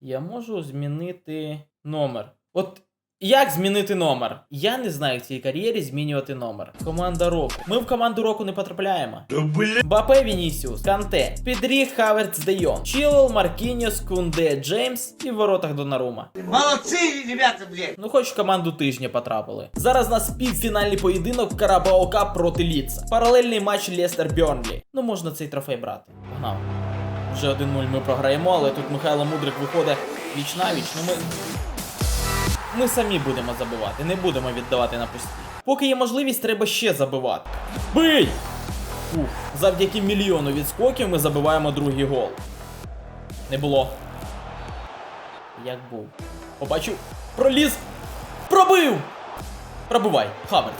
Я можу змінити номер. От як змінити номер? Я не знаю в цій кар'єрі змінювати номер. Команда року. Ми в команду року не потрапляємо. Бапе Вінісіус, Канте, Підрі, Хаверц, Де Йонг, Чілл, Маркініос, Кунде, Джеймс і в воротах Донарума. Молодцы, ребята, блядь! Ну, хоч в команду тижня потрапили. Зараз у нас півфінальний поєдинок Карабао Кап проти Ліца. Паралельний матч Лестер Бьорнлі. Ну можна цей трофей брати. Погнав. Вже 1-0 ми програємо, але тут Михайло Мудрик виходить віч на віч. Ну ми. Ми самі будемо забивати, не будемо віддавати на пусті. Поки є можливість, треба ще забивати. Бий! Ух, завдяки мільйону відскоків ми забиваємо другий гол. Не було. Як був. Побачив. Проліз. Пробив! Пробивай, Хаверц.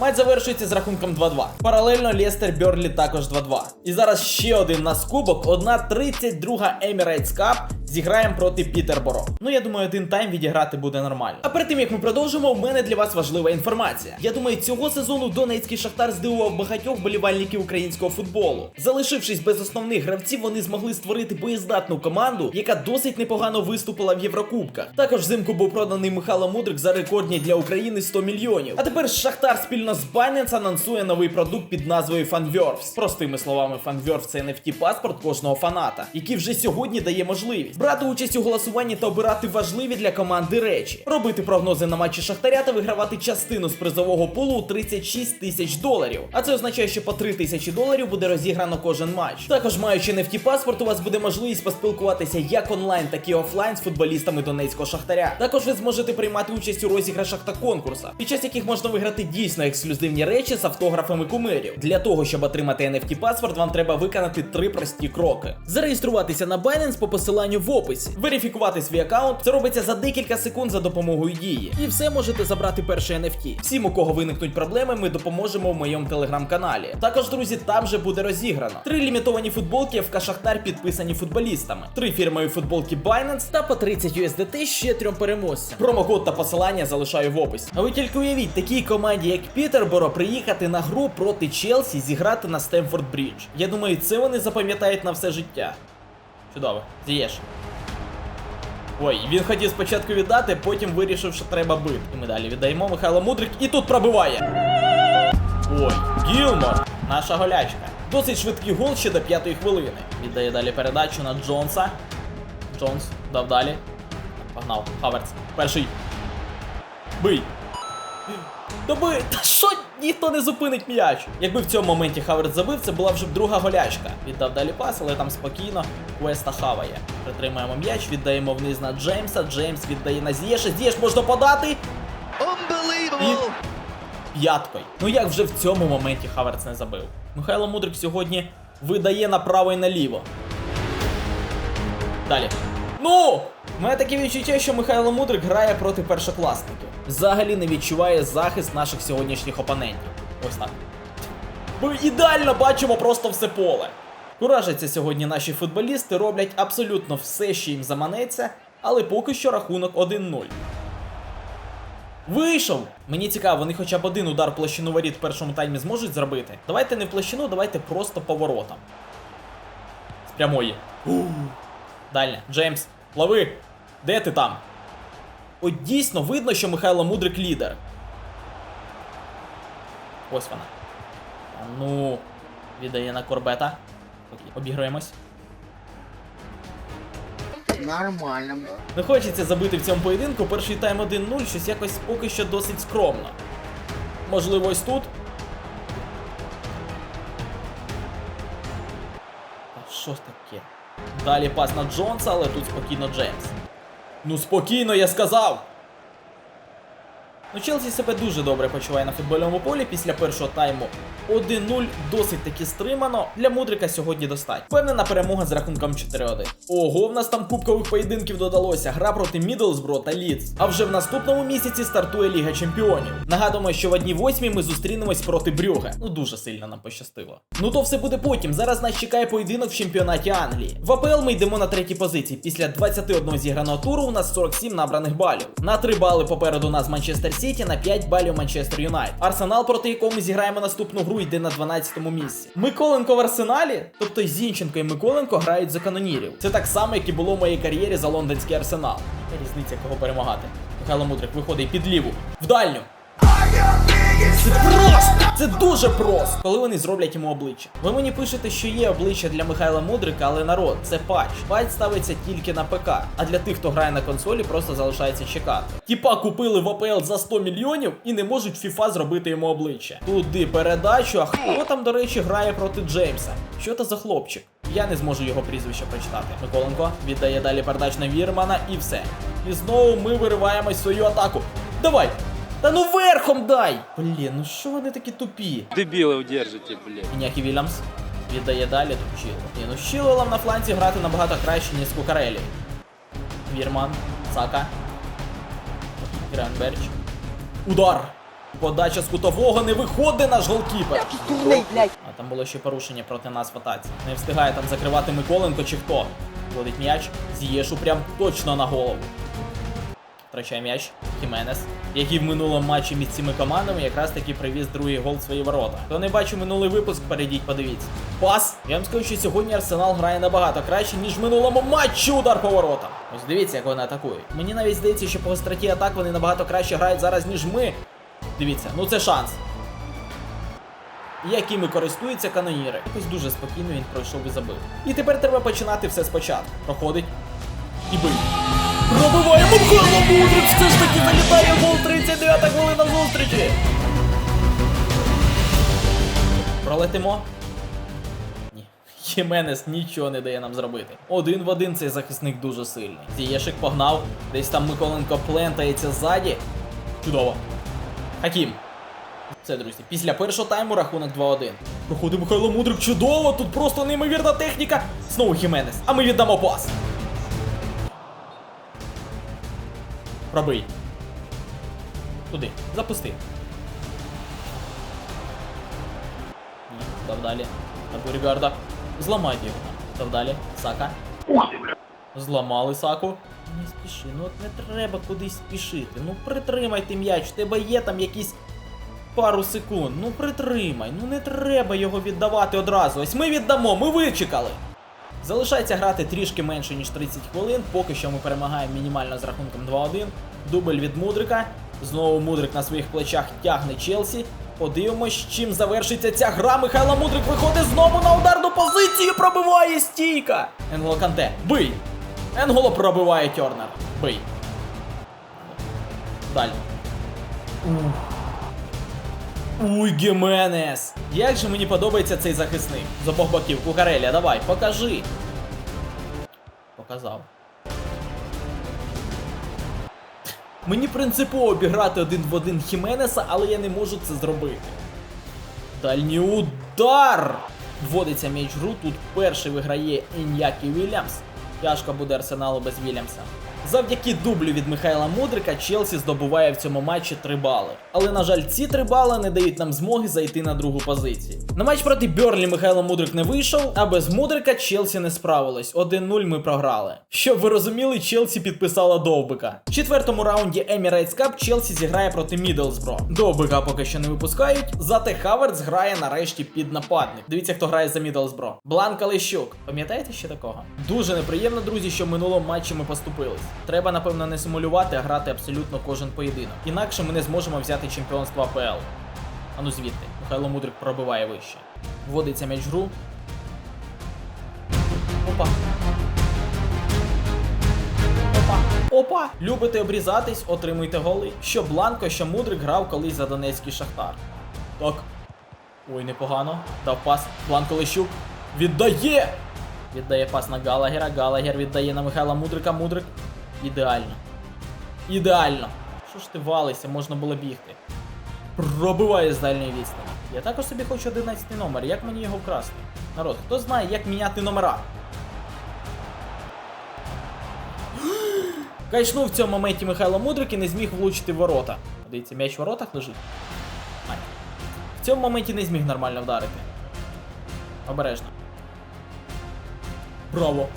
Матч завершується з рахунком 2-2. Паралельно Лестер Бьорлі також 2-2. І зараз ще один нас кубок, одна 32 Emirates Cup. Зіграємо проти Пітерборо. Ну я думаю, один тайм відіграти буде нормально. А перед тим як ми продовжимо, в мене для вас важлива інформація. Я думаю, цього сезону Донецький Шахтар здивував багатьох болівальників українського футболу. Залишившись без основних гравців, вони змогли створити боєздатну команду, яка досить непогано виступила в Єврокубках. Також взимку був проданий Михайло Мудрик за рекордні для України 100 мільйонів. А тепер Шахтар спільно з Binance анонсує новий продукт під назвою FanVerves. Простими словами, FanVerves – це NFT паспорт кожного фаната, який вже сьогодні дає можливість брати участь у голосуванні та обирати важливі для команди речі, робити прогнози на матчі Шахтаря та вигравати частину з призового пулу у 36 тисяч доларів. А це означає, що по 3 тисячі доларів буде розіграно кожен матч. Також маючи NFT паспорт, у вас буде можливість поспілкуватися як онлайн, так і офлайн з футболістами Донецького Шахтаря. Також ви зможете приймати участь у розіграшах та конкурсах, під час яких можна виграти дійсно ексклюзивні речі з автографами кумирів. Для того, щоб отримати NFT паспорт, вам треба виконати три прості кроки: зареєструватися на Binance по посиланню в описі, верифікувати свій аккаунт. Це робиться за декілька секунд за допомогою дії. І все можете забрати перше NFT. Всім, у кого виникнуть проблеми, ми допоможемо в моєму телеграм-каналі. Також, друзі, там же буде розіграно три лімітовані футболки ФК Шахтар підписані футболістами, три фірмові футболки Binance та по 30 USDT ще трьом переможцям. Промокод та посилання залишаю в описі. А ви тільки уявіть, такій команді, як Пітерборо, приїхати на гру проти Челсі, зіграти на Стемфорд Брідж. Я думаю, це вони запам'ятають на все життя. Чудово, з'їш. Ой, він хотів спочатку віддати, потім вирішив, що треба бити. І ми далі віддаємо Михайло Мудрик і тут пробиває. Ой, Гілмор, наша голячка. Досить швидкий гол ще до п'ятої хвилини. Віддає далі передачу на Джонса. Джонс дав далі. Погнав. Хаверц. Перший. Бий. Доби! Та що ніхто не зупинить м'яч? Якби в цьому моменті Хаверт забив, це була вже б друга голячка. Віддав далі пас, але там спокійно Квеста хаває. Притримаємо м'яч, віддаємо вниз на Джеймса. Джеймс віддає на Зієша. Зієш можна подати. І п'яткою. Ну як вже в цьому моменті Хаверц не забив? Михайло Мудрик сьогодні видає направо і наліво. Далі. Ну! У мене таке відчуття, що Михайло Мудрик грає проти першокласників. Взагалі не відчуває захист наших сьогоднішніх опонентів. Ось так. Ми ідеально бачимо просто все поле. Куражаться сьогодні наші футболісти, роблять абсолютно все, що їм заманеться, але поки що рахунок 1-0. Вийшов! Мені цікаво, вони хоча б один удар в площину воріт в першому таймі зможуть зробити. Давайте не в площину, давайте просто поворотом. З прямої. Далі. Джеймс, лови! Де ти там? От дійсно видно, що Михайло Мудрик лідер. Ось вона. Ну, віддає на корбета. Окей, обіграємось. Нормально. Не хочеться забити в цьому поєдинку. Перший тайм 1-0, щось якось поки що досить скромно. Можливо, ось тут. Та що таке? Далі пас на Джонса, але тут спокійно Джеймс. Ну спокійно, я сказав! Ну, Челсі себе дуже добре почуває на футбольному полі після першого тайму. 1-0 досить таки стримано. Для Мудрика сьогодні достатньо. Впевнена перемога з рахунком 4-1. Ого, в нас там кубкових поєдинків додалося. Гра проти Мідлсбро та Лідс. А вже в наступному місяці стартує Ліга Чемпіонів. Нагадуємо, що в одній восьмій ми зустрінемось проти Брюге. Ну дуже сильно нам пощастило. Ну то все буде потім. Зараз нас чекає поєдинок в чемпіонаті Англії. В АПЛ ми йдемо на третій позиції. Після 21 зіграного туру у нас 47 набраних балів. На 3 бали попереду нас Манчестер Сіті на 5 балів Манчестер Юнайтед. Арсенал, проти якого ми зіграємо наступну гру, йде на 12-му місці. Миколенко в арсеналі, тобто Зінченко і Миколенко грають за канонірів. Це так само, як і було в моїй кар'єрі за лондонський арсенал. Яка різниця, кого перемагати. Михайло Мудрик виходить під ліву, в дальню. Це просто! Це дуже просто! Коли вони зроблять йому обличчя. Ви мені пишете, що є обличчя для Михайла Мудрика, але народ, це патч. Патч ставиться тільки на ПК. А для тих, хто грає на консолі, просто залишається чекати. Тіпа купили в АПЛ за 100 мільйонів і не можуть FIFA зробити йому обличчя. Туди передачу, а хто там, до речі, грає проти Джеймса? Що це за хлопчик? Я не зможу його прізвище прочитати. Миколенко віддає далі передач на Вірмана і все. І знову ми вириваємось свою атаку. Давай! Та ну верхом дай! Блін, ну що вони такі тупі? Дебіли удержите, блядь. Інякі Вільямс віддає далі до Чіло. Ні, ну з Чілолом на фланці грати набагато краще, ніж з Кукарелі. Вірман, Сака. Гренберч. Удар! Подача з кутового не виходить наш голкіпер. А там було ще порушення проти нас в атаці. Не встигає там закривати Миколенко чи хто. Вводить м'яч, з'єшу прям точно на голову. Втрачає м'яч Хіменес, який в минулому матчі між цими командами якраз таки привіз другий гол в свої ворота. Хто не бачив минулий випуск, перейдіть, подивіться. Пас! Я вам скажу, що сьогодні Арсенал грає набагато краще, ніж в минулому матчі удар по воротам. Ось дивіться, як вони атакують. Мені навіть здається, що по гостроті атак вони набагато краще грають зараз, ніж ми. Дивіться, ну це шанс. Якими користуються каноніри. Якось дуже спокійно він пройшов і забив. І тепер треба починати все спочатку. Проходить і бий. Пробиваємо Михайло Мудрик, все ж таки залітає гол 39 хвилина зустрічі. Пролетимо. Ні. Єменес нічого не дає нам зробити. Один в один цей захисник дуже сильний. Зієшик погнав, десь там Миколенко плентається ззаді. Чудово. Хакім. Все, друзі, після першого тайму рахунок 2-1. Проходить Михайло Мудрик, чудово, тут просто неймовірна техніка. Знову Хіменес, а ми віддамо пас. Пробий. Туди. Запусти. Ні, став далі. На Бургарда. Зламай його. Став далі. Сака. Зламали Саку. Не спіши, ну от не треба кудись спішити. Ну притримайте м'яч, у тебе є там якісь пару секунд. Ну притримай, ну не треба його віддавати одразу. Ось ми віддамо, ми вичекали. Залишається грати трішки менше, ніж 30 хвилин. Поки що ми перемагаємо мінімально з рахунком 2-1. Дубль від Мудрика. Знову Мудрик на своїх плечах тягне Челсі. Подивимось, чим завершиться ця гра. Михайло Мудрик виходить знову на ударну позицію. Пробиває стійка. Енголо Канте. Бий! Енголо пробиває Тернер. Бий. Далі. Ух. Уй, Гіменес! Як же мені подобається цей захисник. З обох боків. Кукареля, давай, покажи. Показав. Мені принципово обіграти один в один Хіменеса, але я не можу це зробити. Дальній удар! Вводиться м'яч гру, тут перший виграє Ін'які Вільямс. Тяжко буде арсеналу без Вільямса. Завдяки дублю від Михайла Мудрика Челсі здобуває в цьому матчі 3 бали. Але, на жаль, ці 3 бали не дають нам змоги зайти на другу позицію. На матч проти Берлі Михайло Мудрик не вийшов, а без Мудрика Челсі не справилось. 1-0 ми програли. Щоб ви розуміли, Челсі підписала Довбика. В четвертому раунді Emirates Cup Челсі зіграє проти Мідлсбро. Довбика поки що не випускають, зате Хаверц грає нарешті під нападник. Дивіться, хто грає за Мідлсбро. Бланка Лещук. Пам'ятаєте ще такого? Дуже неприємно, друзі, що в минулому матчі ми поступились. Треба, напевно, не симулювати, а грати абсолютно кожен поєдинок. Інакше ми не зможемо взяти чемпіонство АПЛ. А ну звідти, Михайло Мудрик пробиває вище. Вводиться м'яч гру. Опа. Опа. Опа! Любите обрізатись, отримуйте голи. Що Бланко, що Мудрик грав колись за Донецький Шахтар. Так. Ой, непогано. Дав пас. Бланко Лещук. Віддає! Віддає пас на Галагера. Галагер віддає на Михайла Мудрика. Мудрик. Ідеально. Ідеально. Що ж ти валися, можна було бігти. Пробиває з дальньої відстані. Я також собі хочу 11 номер. Як мені його вкрасти? Народ, хто знає, як міняти номера? Кайшнув в цьому моменті Михайло Мудрик і не зміг влучити ворота. Дивіться, м'яч в воротах лежить. Ай. В цьому моменті не зміг нормально вдарити. Обережно. Браво!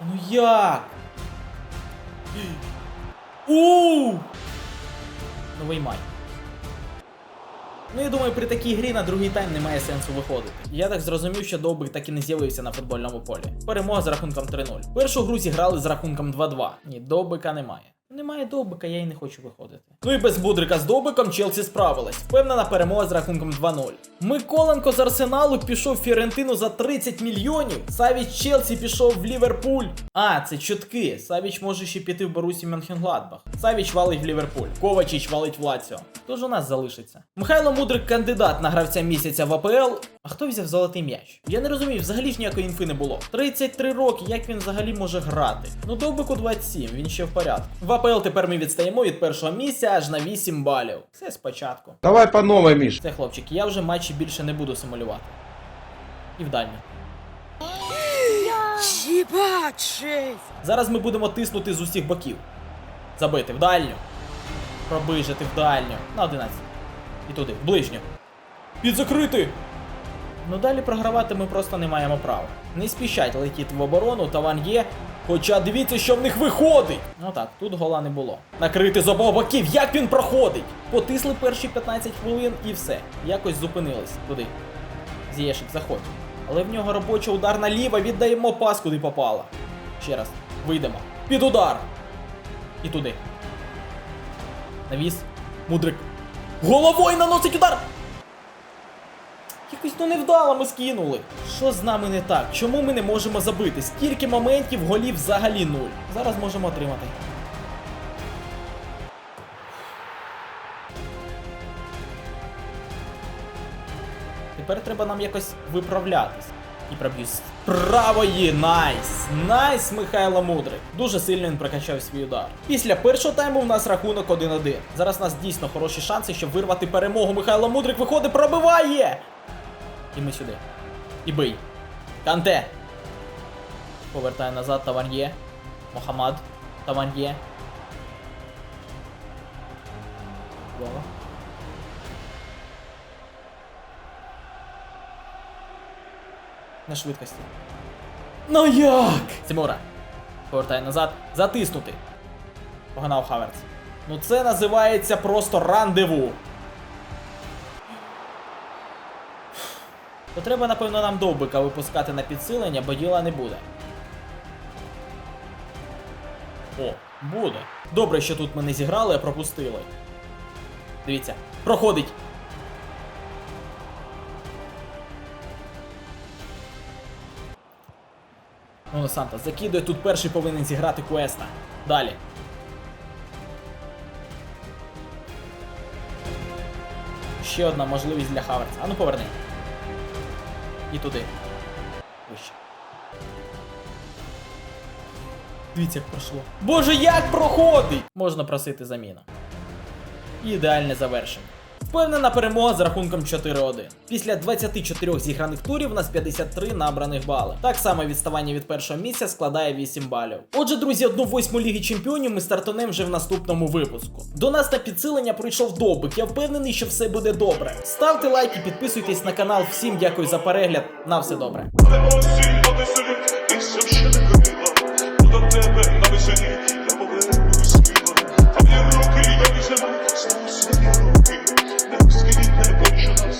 Ну як? У! Новий май. Ну, я думаю, при такій грі на другий тайм немає сенсу виходити. Я так зрозумів, що Довбик так і не з'явився на футбольному полі. Перемога з рахунком 3-0. Першу гру зіграли з рахунком 2-2. Ні, Довбика немає. Немає Довбика, я й не хочу виходити. Ну і без Будрика з Довбиком Челсі справилась. Впевнена перемога з рахунком 2-0. Миколенко з Арсеналу пішов в Фіорентину за 30 мільйонів. Савіч Челсі пішов в Ліверпуль. А, це чутки. Савіч може ще піти в Борусі Мюнхенгладбах. Савіч валить в Ліверпуль. Ковачіч валить в Лаціо. Хто ж у нас залишиться? Михайло Мудрик кандидат на гравця місяця в АПЛ. А хто взяв золотий м'яч? Я не розумію, взагалі ж ніякої інфи не було. 33 роки, як він взагалі може грати? Ну довбику 27, він ще в порядку. АПЛ тепер ми відстаємо від першого місця аж на 8 балів. Все спочатку. Давай по новой, Миш. Це хлопчики, я вже матчі більше не буду симулювати. І в дальню. Зараз ми будемо тиснути з усіх боків. Забити в дальню. Пробижити в дальню. На 11. І туди, в ближню. Підзакрити! Ну далі програвати ми просто не маємо права. Не спішать летіти в оборону, таван є. Хоча дивіться, що в них виходить. Ну так, тут гола не було. Накрити з обох боків, як він проходить? Потисли перші 15 хвилин і все. Якось зупинились. Туди. Зєшик, заходь. Але в нього робоча удар наліво, віддаємо пас, куди попало. Ще раз. Вийдемо. Під удар. І туди. Навіс. Мудрик. Головою наносить удар! Якось ну невдало ми скинули. Що з нами не так? Чому ми не можемо забити? Скільки моментів голів взагалі нуль? Зараз можемо отримати. Тепер треба нам якось виправлятись. І проб'ю правої. Найс! Найс, Михайло Мудрик. Дуже сильно він прокачав свій удар. Після першого тайму в нас рахунок 1-1. Зараз у нас дійсно хороші шанси, щоб вирвати перемогу. Михайло Мудрик виходить, пробиває! І ми сюди. І бий. Канте. Повертає назад Таваньє. Мохамад. Таваньє. Чудово. На швидкості. Ну як? Тимура. Повертає назад. Затиснути. Погнав Хаверц. Ну це називається просто рандеву. То треба, напевно, нам довбика випускати на підсилення, бо діла не буде. О, буде. Добре, що тут ми не зіграли, а пропустили. Дивіться, проходить. Оно Санта закидує, тут перший повинен зіграти Куеста. Далі. Ще одна можливість для Хаверца. Ану поверни. І туди. Вище. Дивіться, як пройшло. Боже, як проходить! Можна просити заміну. Ідеальне завершення. Впевнена перемога з рахунком 4-1. Після 24 зіграних турів у нас 53 набраних бали. Так само відставання від першого місця складає 8 балів. Отже, друзі, 1-8 Ліги Чемпіонів ми стартанемо вже в наступному випуску. До нас на підсилення прийшов добик. Я впевнений, що все буде добре. Ставте лайки, підписуйтесь на канал. Всім дякую за перегляд. На все добре. До тебе на висоті